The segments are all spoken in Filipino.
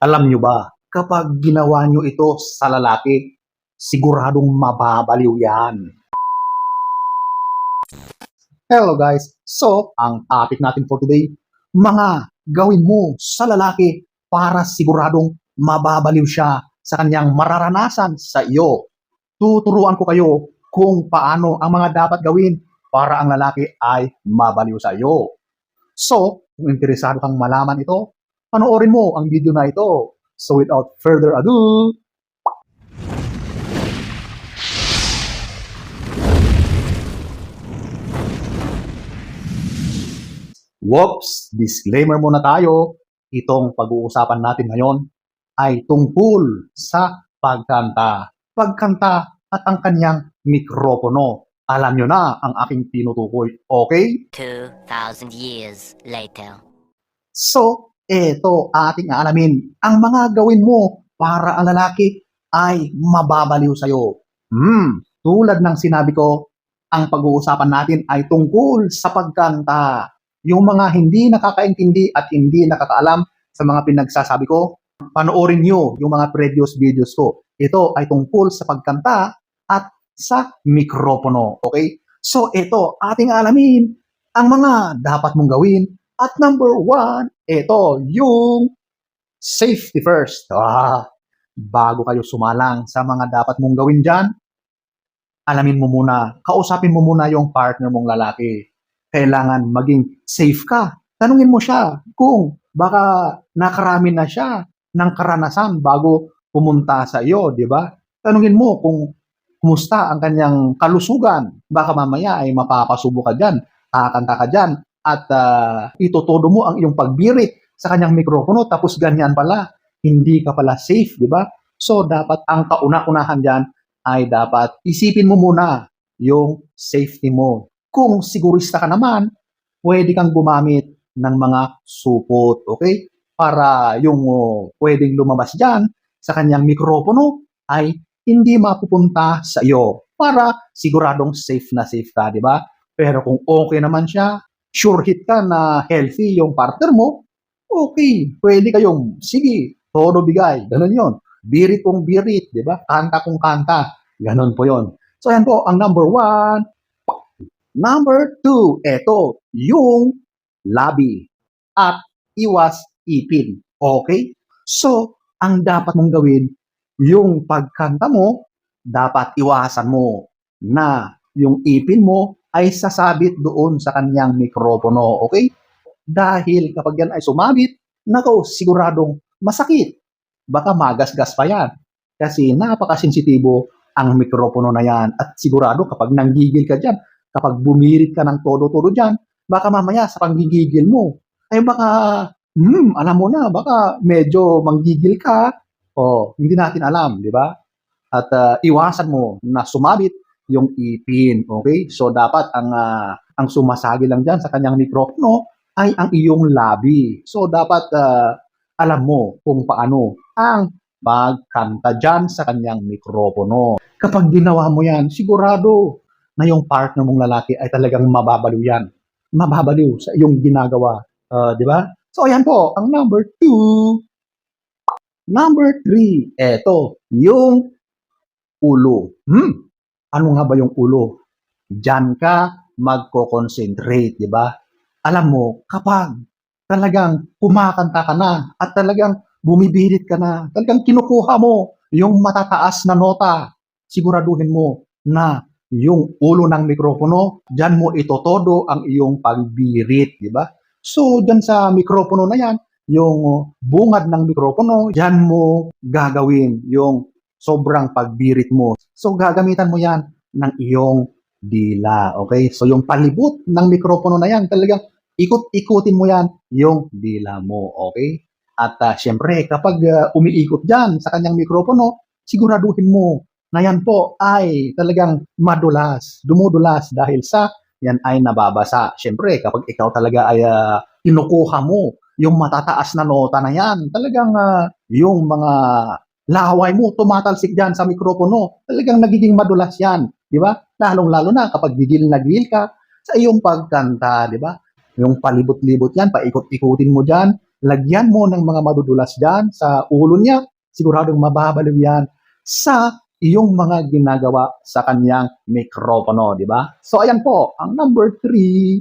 Alam nyo ba, kapag ginawa nyo ito sa lalaki, siguradong mababaliw yan. Hello guys, so ang topic natin for today, mga gawin mo sa lalaki para siguradong mababaliw siya sa kanyang mararanasan sa iyo. Tuturuan ko kayo kung paano ang mga dapat gawin para ang lalaki ay mabaliw sa iyo. So, kung interesado kang malaman ito, panoorin mo ang video na ito. So without further ado, Whoops! Disclaimer muna tayo. Itong pag-uusapan natin ngayon ay tungkol sa pagkanta. Pagkanta at ang kanyang mikropono. Alam nyo na ang aking tinutukoy, okay? 2,000 years later. So, eto ating aalamin. Ang mga gawin mo para ang lalaki ay mababaliw sa'yo. Hmm, tulad ng sinabi ko, ang pag-uusapan natin ay tungkol sa pagkanta. Yung mga hindi nakakaintindi at hindi nakakaalam sa mga pinagsasabi ko, panoorin nyo yung mga previous videos ko. Ito ay tungkol sa pagkanta at sa mikropono. Okay? So, ito, ating alamin ang mga dapat mong gawin at number one, ito, yung safety first. Ah, bago kayo sumalang sa mga dapat mong gawin dyan, alamin mo muna, kausapin mo muna yung partner mong lalaki. Kailangan maging safe ka. Tanungin mo siya kung baka nakarami na siya ng karanasan bago pumunta sa iyo, di ba? Tanungin mo kung kumusta ang kanyang kalusugan. Baka mamaya ay mapapasubo ka dyan, kakanta ka dyan, at uh, itutudo mo ang iyong pagbirit sa kanyang mikropono tapos ganyan pala, hindi ka pala safe, di ba? So, dapat ang kauna-unahan dyan ay dapat isipin mo muna yung safety mo. Kung sigurista ka naman, pwede kang gumamit ng mga supot, okay? Para yung oh, pwedeng lumabas dyan sa kanyang mikropono ay hindi mapupunta sa iyo para siguradong safe na safe ka, di ba? Pero kung okay naman siya, sure hit ka na healthy yung partner mo, okay, pwede kayong, sige, todo bigay, ganun yon. Birit kong birit, di ba? Kanta kong kanta, ganun po yon. So, yan po, ang number one. Number two, eto, yung labi at iwas ipin. Okay? So, ang dapat mong gawin, yung pagkanta mo, dapat iwasan mo na yung ipin mo ay sasabit doon sa kanyang mikropono. Okay? Dahil kapag yan ay sumabit, nako, siguradong masakit. Baka magasgas pa yan. Kasi napakasensitibo ang mikropono na yan. At sigurado kapag nanggigil ka dyan, kapag bumirit ka ng todo-todo dyan, baka mamaya sa panggigigil mo, ay baka, hmm, alam mo na, baka medyo manggigil ka, o hindi natin alam, di ba? At uh, iwasan mo na sumabit yung ipin, okay? So dapat ang uh, ang sumasagi lang diyan sa kanyang mikropono ay ang iyong labi. So dapat uh, alam mo kung paano ang magkanta dyan sa kanyang mikropono. Kapag ginawa mo yan, sigurado na yung partner mong lalaki ay talagang mababaliw yan. Mababaliw sa iyong ginagawa. Uh, di ba? So, ayan po, ang number two. Number three, eto, yung ulo. Hmm, ano nga ba yung ulo? Diyan ka magko-concentrate, di ba? Alam mo, kapag talagang kumakanta ka na at talagang bumibirit ka na, talagang kinukuha mo yung matataas na nota, siguraduhin mo na yung ulo ng mikropono, dyan mo itotodo ang iyong pagbirit, di ba? So, dyan sa mikropono na yan, yung bungad ng mikropono, dyan mo gagawin yung sobrang pagbirit mo. So, gagamitan mo yan ng iyong dila, okay? So, yung palibot ng mikropono na yan, talagang ikot-ikutin mo yan yung dila mo, okay? At uh, syempre, kapag uh, umiikot dyan sa kanyang mikropono, siguraduhin mo na yan po ay talagang madulas, dumudulas dahil sa yan ay nababasa. Syempre, kapag ikaw talaga ay uh, kinukuha mo yung matataas na nota na yan, talagang uh, yung mga laway mo tumatalsik dyan sa mikropono, talagang nagiging madulas yan. Di ba? Lalong-lalo na kapag gigil na gigil ka sa iyong pagkanta, di ba? Yung palibot-libot yan, paikot-ikutin mo dyan, lagyan mo ng mga madudulas dyan sa ulo niya, siguradong mababaliw yan sa iyong mga ginagawa sa kanyang mikropono, di ba? So, ayan po, ang number three.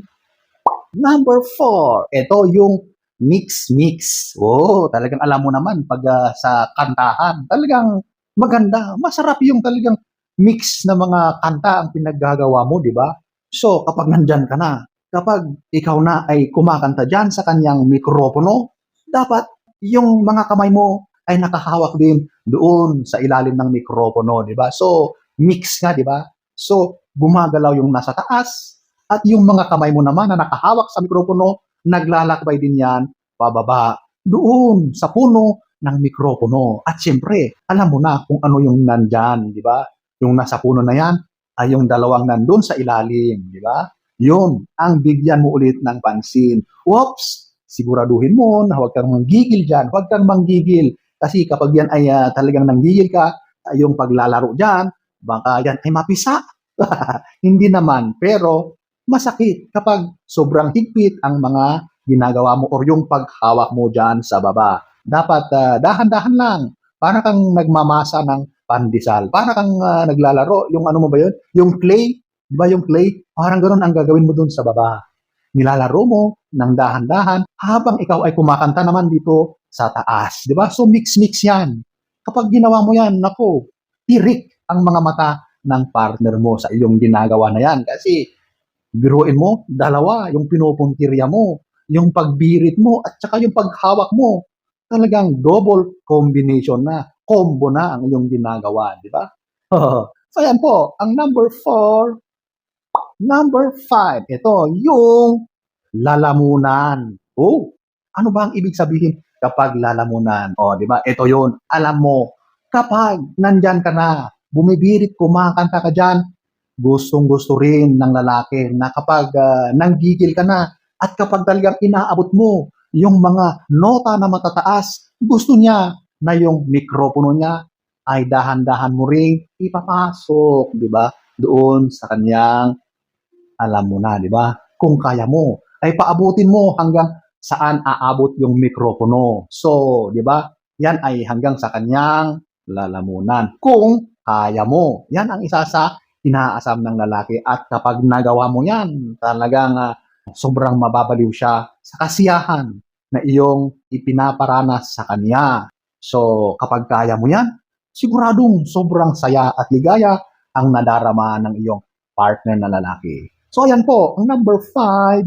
Number four, ito yung mix-mix. Oh, talagang alam mo naman pag ah, sa kantahan, talagang maganda. Masarap yung talagang mix na mga kanta ang pinaggagawa mo, di ba? So, kapag nandyan ka na, kapag ikaw na ay kumakanta dyan sa kanyang mikropono, dapat yung mga kamay mo ay nakahawak din doon sa ilalim ng mikropono, di ba? So, mix nga, di ba? So, gumagalaw yung nasa taas at yung mga kamay mo naman na nakahawak sa mikropono, naglalakbay din yan pababa doon sa puno ng mikropono. At siyempre, alam mo na kung ano yung nandyan, di ba? Yung nasa puno na yan ay yung dalawang nandun sa ilalim, di ba? Yun, ang bigyan mo ulit ng pansin. Whoops! Siguraduhin mo na huwag kang manggigil dyan. Huwag kang manggigil. Kasi kapag yan ay ah, talagang nanggigil ka, ah, yung paglalaro dyan, baka yan ay mapisa. Hindi naman. Pero masakit kapag sobrang higpit ang mga ginagawa mo or yung paghawak mo dyan sa baba. Dapat ah, dahan-dahan lang. Para kang nagmamasa ng pandesal. Para kang ah, naglalaro. Yung ano mo ba yun? Yung clay. Di ba yung clay? Parang ganun ang gagawin mo dun sa baba. Nilalaro mo ng dahan-dahan habang ikaw ay kumakanta naman dito sa taas. Di ba? So mix-mix yan. Kapag ginawa mo yan, nako, tirik ang mga mata ng partner mo sa iyong ginagawa na yan. Kasi biruin mo, dalawa, yung pinupuntirya mo, yung pagbirit mo, at saka yung paghawak mo. Talagang double combination na, combo na ang iyong ginagawa, di ba? so yan po, ang number four, number five, ito, yung lalamunan. Oh, ano ba ang ibig sabihin kapag lalamunan? O, di ba? Ito yun, alam mo, kapag nandyan ka na, bumibirit, kumakanta ka dyan, gustong gusto rin ng lalaki na kapag ah, nanggigil ka na at kapag talagang inaabot mo yung mga nota na matataas, gusto niya na yung mikropono niya ay dahan-dahan mo ring ipapasok, di ba? Doon sa kanyang alam mo na, di ba? Kung kaya mo, ay paabutin mo hanggang saan aabot yung mikropono. So, di ba? Yan ay hanggang sa kanyang lalamunan. Kung kaya mo. Yan ang isa sa inaasam ng lalaki. At kapag nagawa mo yan, talagang ah, sobrang mababaliw siya sa kasiyahan na iyong ipinaparanas sa kanya. So, kapag kaya mo yan, siguradong sobrang saya at ligaya ang nadarama ng iyong partner na lalaki. So, ayan po, ang number five.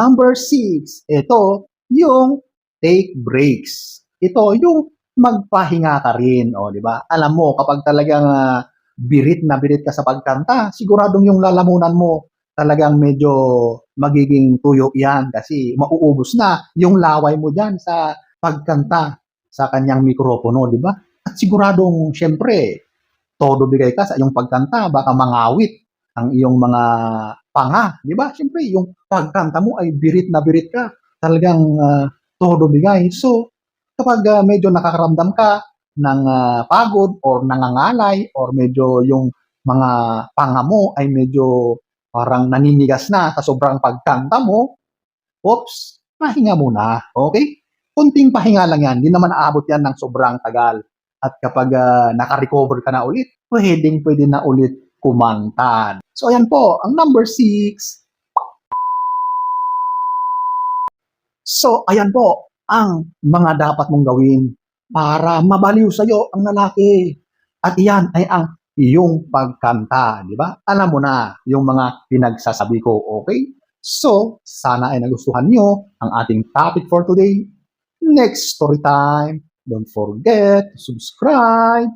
Number six, ito, yung take breaks. Ito, yung magpahinga ka rin, o, di ba? Alam mo, kapag talagang ah, birit na birit ka sa pagkanta, siguradong yung lalamunan mo talagang medyo magiging tuyo yan kasi mauubos na yung laway mo dyan sa pagkanta sa kanyang mikropono, di ba? At siguradong, syempre, todo bigay ka sa iyong pagkanta, baka mangawit ang iyong mga panga, di ba? Syempre, yung pagkanta mo ay birit na birit ka, talagang ah, todo bigay. So, kapag ah, medyo nakakaramdam ka ng ah, pagod or nangangalay or medyo yung mga panga mo ay medyo parang naninigas na sa sobrang pagkanta mo, oops, pahinga muna, okay? Kunting pahinga lang yan, hindi naman aabot yan ng sobrang tagal. At kapag ah, naka-recover ka na ulit, pwedeng pwede na ulit kumanta. So ayan po, ang number six. So ayan po, ang mga dapat mong gawin para mabaliw sa'yo ang lalaki. At iyan ay ang iyong pagkanta, di ba? Alam mo na yung mga pinagsasabi ko, okay? So, sana ay nagustuhan nyo ang ating topic for today. Next story time. Don't forget to subscribe